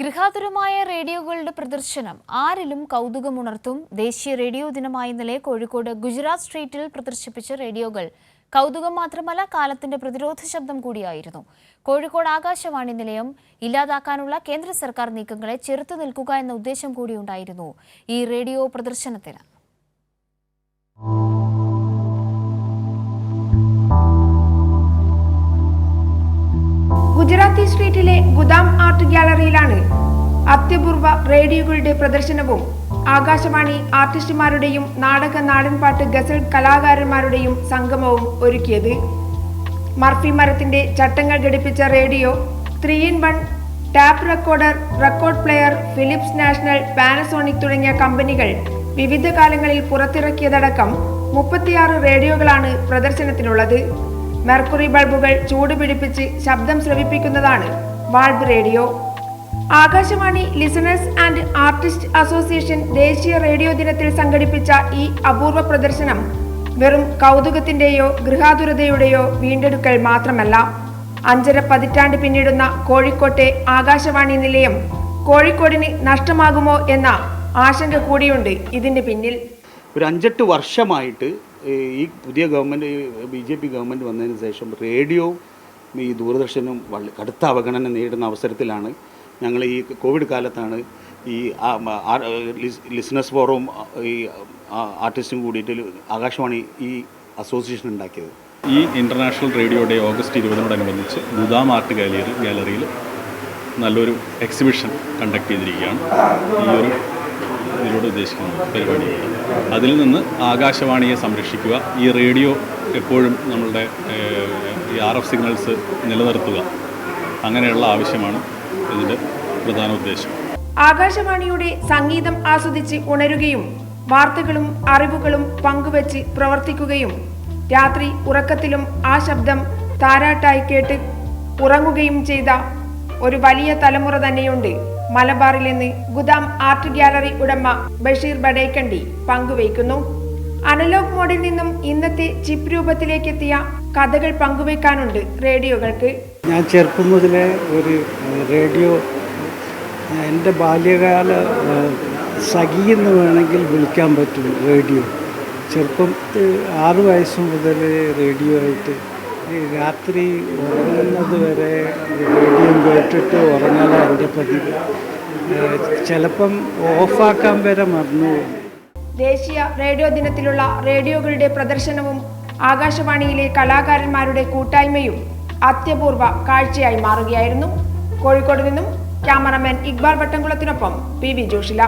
ഗൃഹാതുരമായ റേഡിയോകളുടെ പ്രദർശനം ആരിലും കൗതുകമുണർത്തും. ദേശീയ റേഡിയോ ദിനമായ ഇന്നലെ കോഴിക്കോട് ഗുജറാത്ത് സ്ട്രീറ്റിൽ പ്രദർശിപ്പിച്ച റേഡിയോകൾ കൗതുകം മാത്രമല്ല കാലത്തിന്റെ പ്രതിരോധ ശബ്ദം കൂടിയായിരുന്നു. കോഴിക്കോട് ആകാശവാണി നിലയം ഇല്ലാതാക്കാനുള്ള കേന്ദ്ര സർക്കാർ നീക്കങ്ങളെ ചെറുത്തു നിൽക്കുക എന്ന ഉദ്ദേശം കൂടിയുണ്ടായിരുന്നു ഈ റേഡിയോ പ്രദർശനത്തിന്. ഗുജറാത്തി സ്ട്രീറ്റിലെ ഗുദാം ആർട്ട് ഗ്യാലറിയിലാണ് അത്യപൂർവ റേഡിയോകളുടെ പ്രദർശനവും ആകാശവാണി ആർട്ടിസ്റ്റുമാരുടെയും നാടക നാടൻപാട്ട് ഗസൽ കലാകാരന്മാരുടെയും സംഗമവും ഒരുക്കിയത്. മർഫി മരത്തിന്റെ ചട്ടങ്ങൾ ഘടിപ്പിച്ച radio three in one tape recorder record player Philips National Panasonic തുടങ്ങിയ കമ്പനികൾ വിവിധ കാലങ്ങളിൽ പുറത്തിറക്കിയതടക്കം മുപ്പത്തിയാറ് റേഡിയോകളാണ് പ്രദർശനത്തിനുള്ളത്. മെർക്കുറി ബൾബുകൾ ചൂടുപിടിപ്പിച്ച് ശബ്ദം ശ്രവിപ്പിക്കുന്നതാണ് valve radio. Akashvani listeners and artist association ദേശീയ റേഡിയോ ദിനത്തിൽ സംഘടിപ്പിച്ച ഈ അപൂർവ പ്രദർശനം വെറും കൗതുകത്തിന്റെയോ ഗൃഹാതുരതയുടെയോ വീണ്ടെടുക്കൽ മാത്രമല്ല. അഞ്ചര പതിറ്റാണ്ട് പിന്നിടുന്ന കോഴിക്കോട്ടെ ആകാശവാണി നിലയം കോഴിക്കോടിന് നഷ്ടമാകുമോ എന്ന ആശങ്ക കൂടിയുണ്ട് ഇതിന് പിന്നിൽ. ഒരു അഞ്ചെട്ട് വർഷമായിട്ട് ഈ പുതിയ government B J P government വന്നതിന് ശേഷം റേഡിയോ ഈ ദൂരദർശനും വളരെ കടുത്ത അവഗണന നേരിടുന്ന അവസരത്തിലാണ് ഞങ്ങൾ ഈ കോവിഡ് കാലത്താണ് ഈ ലിസണേഴ്സ് ഫോറവും ഈ ആർട്ടിസ്റ്റും കൂടിയിട്ട് ആകാശവാണി ഈ അസോസിയേഷൻ ഉണ്ടാക്കിയത്. ഈ ഇന്റർനാഷണൽ റേഡിയോയുടെ ഓഗസ്റ്റ് ഇരുപതിനോടനുബന്ധിച്ച് ഗുദാം ആർട്ട് ഗാലറി ഗാലറിയിൽ നല്ലൊരു എക്സിബിഷൻ കണ്ടക്ട് ചെയ്തിരിക്കുകയാണ്. ഈ ഒരു ഇതിലൂടെ ഉദ്ദേശിക്കുന്നത് പരിപാടി അതിൽ നിന്ന് ആകാശവാണിയെ സംരക്ഷിക്കുക. ഈ റേഡിയോ എപ്പോഴും നമ്മളുടെ ഈ ആർ എഫ് സിഗ്നൽസ് നിലനിർത്തുക. അങ്ങനെയുള്ള ആവശ്യമാണ് ഇതിന്റെ പ്രധാന ഉദ്ദേശം. ആകാശവാണിയുടെ സംഗീതം ആസ്വദിച്ച് ഉണരുകയും വാർത്തകളും അറിവുകളും പങ്കുവച്ച് പ്രവർത്തിക്കുകയും രാത്രി ഉറക്കത്തിലും ആ ശബ്ദം താരാട്ടായി കേട്ട് ഉറങ്ങുകയും ചെയ്ത ഒരു വലിയ തലമുറ തന്നെയുണ്ട്. മലബാറിൽ നിന്ന് ഗുദാം ആർട്ട് ഗ്യാലറി ഉടമ ബഷീർ ബഡേക്കണ്ടി പങ്കുവയ്ക്കുന്നു. അനലോഗ് മോഡിൽ നിന്നും ഇന്നത്തെ ചിപ്പ് രൂപത്തിലേക്ക് എത്തിയ കഥകൾ പങ്കുവയ്ക്കാനുണ്ട് റേഡിയോകൾക്ക്. ഞാൻ ചെറുപ്പം മുതലേ ഒരു റേഡിയോ എന്റെ ബാല്യകാല സഖിയെന്ന് വേണമെങ്കിൽ വിളിക്കാൻ പറ്റും റേഡിയോ. ചെറുപ്പം ആറ് വയസ്സ് മുതൽ റേഡിയോ ആയിട്ട് രാത്രി ഉറങ്ങുന്നത് വരെ റേഡിയോ കേട്ടിട്ട് ഉറങ്ങാതെ എന്റെ പതിവ് ചിലപ്പം ഓഫാക്കാൻ വരെ മറന്നു. ദേശീയ റേഡിയോ ദിനത്തിലുള്ള റേഡിയോകളുടെ പ്രദർശനവും ആകാശവാണിയിലെ കലാകാരന്മാരുടെ കൂട്ടായ്മയും അത്യപൂർവ കാഴ്ചയായി മാറുകയായിരുന്നു. കോഴിക്കോട് നിന്നും ക്യാമറമാൻ ഇക്ബാൽ വട്ടംകുളത്തിനൊപ്പം പി വി ജോഷില.